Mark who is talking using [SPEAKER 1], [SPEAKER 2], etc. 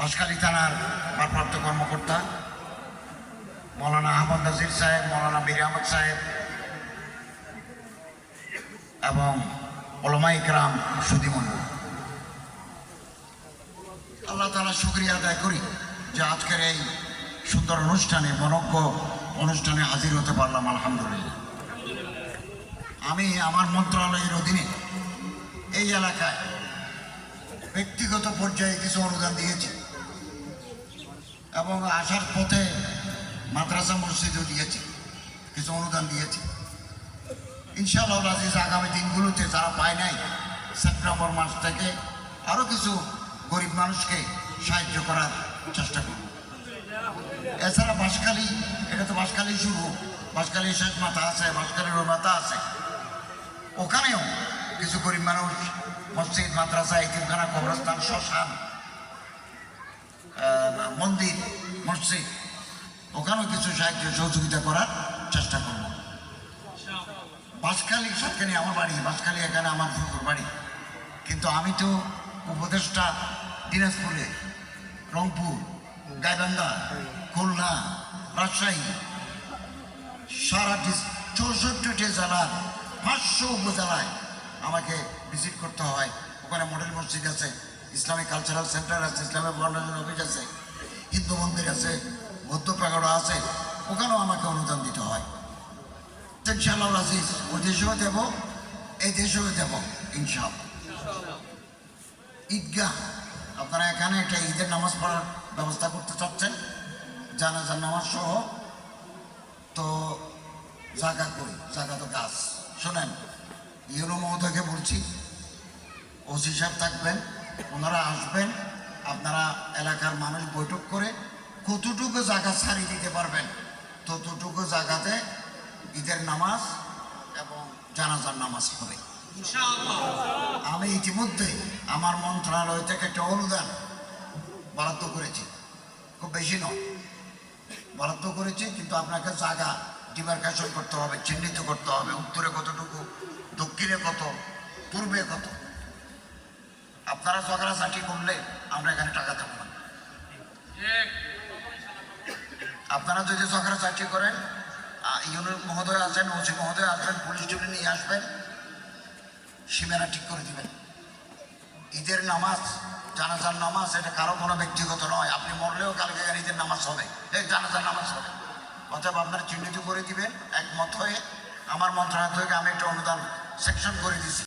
[SPEAKER 1] বাঁশখালী থানার ভারপ্রাপ্ত কর্মকর্তা মৌলানা আহমদ নাজির সাহেব, মৌলানা বীর আহমদ সাহেব এবং ওলমা ইকরাম সুদীমন্ডল আল্লাহ তালা শুক্রিয়া আদায় করি যে আজকের এই সুন্দর অনুষ্ঠানে মনজ্ঞ অনুষ্ঠানে হাজির হতে পারলাম, আলহামদুলিল্লাহ। আমি আমার মন্ত্রণালয়ের অধীনে এই এলাকায় ব্যক্তিগত পর্যায়ে কিছু অনুদান দিয়েছি। এবং আসার পথে মাদ্রাসা মসজিদও দিয়েছি, কিছু অনুদান দিয়েছি। ইনশাআল্লাহ আজিজ আগামী দিনগুলোতে যারা পায় নাই, সেপ্টেম্বর মাস থেকে আরও কিছু গরিব মানুষকে সাহায্য করার চেষ্টা করব। এছাড়া বাঁশখালী, এটা তো বাঁশখালী শুরু, বাঁশখালী শেষ মাথা আছে বাঁশখালীর মাথা আছে। ওখানেও কিছু গরিব মানুষ মসজিদ, মাদ্রাসা ইতিমখানা কবরস্থান, শ্মশান মন্দির, মসজিদ, ওখানেও কিছু সাহায্য, সহযোগিতা করার চেষ্টা করব। বাঁশখালী, সাতখানি আমার বাড়ি, বাঁশখালী এখানে আমার ফুকুর বাড়ি। কিন্তু আমি তো উপদেষ্টা দিনাজপুরে, রংপুর, গাইবান্ধা, খুলনা, রাজশাহী, সারা চৌষট্টিটি জেলার পাঁচশো উপজেলায় আমাকে ভিজিট করতে হয়। ওখানে মডেল মসজিদ আছে, ইসলামিক কালচারাল সেন্টার আছে, ইসলামিক ফাউন্ডেশন অফিস আছে। হিন্দু মন্দির আছে, বৌদ্ধ প্রাগড়া আছে, ওখানেও আমাকে অনুদান দিতে হয়। ইনশাআল্লাহ রাজিজ, ওই দেশেও দেব এই দেশেও দেব ইনশাআল্লাহ। ঈদগাহ আপনারা এখানে একটা ঈদের নামাজ পড়ার ব্যবস্থা করতে চাচ্ছেন, জানাজার নামাজ সহ। তো জাগা করি, জাগা তো গাছ। শোনেন, ইউনো মহোদয়কে বলছি, ওসি সাহেব থাকবেন, ওনারা আসবেন আপনারা এলাকার মানুষ বৈঠক করে কতটুকু জায়গা ছাড়িয়ে দিতে পারবেন ততটুকু জায়গাতে ঈদের নামাজ এবং জানাজার নামাজ হবে। আমি ইতিমধ্যে আমার মন্ত্রণালয় থেকে একটা অনুদান বরাদ্দ করেছি। খুব বেশি নয়। বরাদ্দ করেছি কিন্তু আপনাকে জায়গা ডিমার্কেশন করতে হবে চিহ্নিত করতে হবে উত্তরে কতটুকু দক্ষিণে কত পূর্বে কত। আপনারা ঝগড়াঝাটি করলে আমরা এখানে টাকা দেবো না। আপনারা যদি ঝগড়াঝাটি করেন ইউনিট মহোদয় আছেন ওসি মহোদয় আসবেন, পুলিশ টুলি নিয়ে আসবেন, সীমানা ঠিক করে দিবেন। ঈদের নামাজ, জানাজার নামাজ, এটা কারও কোনো ব্যক্তিগত নয়। আপনি মরলেও কালকে ঈদের নামাজ হবে। এই জানাজার নামাজ হবে। অতএব আপনার চিহ্নিত করে দিবেন, একমত হয়ে, আমার মন্ত্রণালয় থেকে আমি একটা অনুদান সেকশন করে দিয়েছি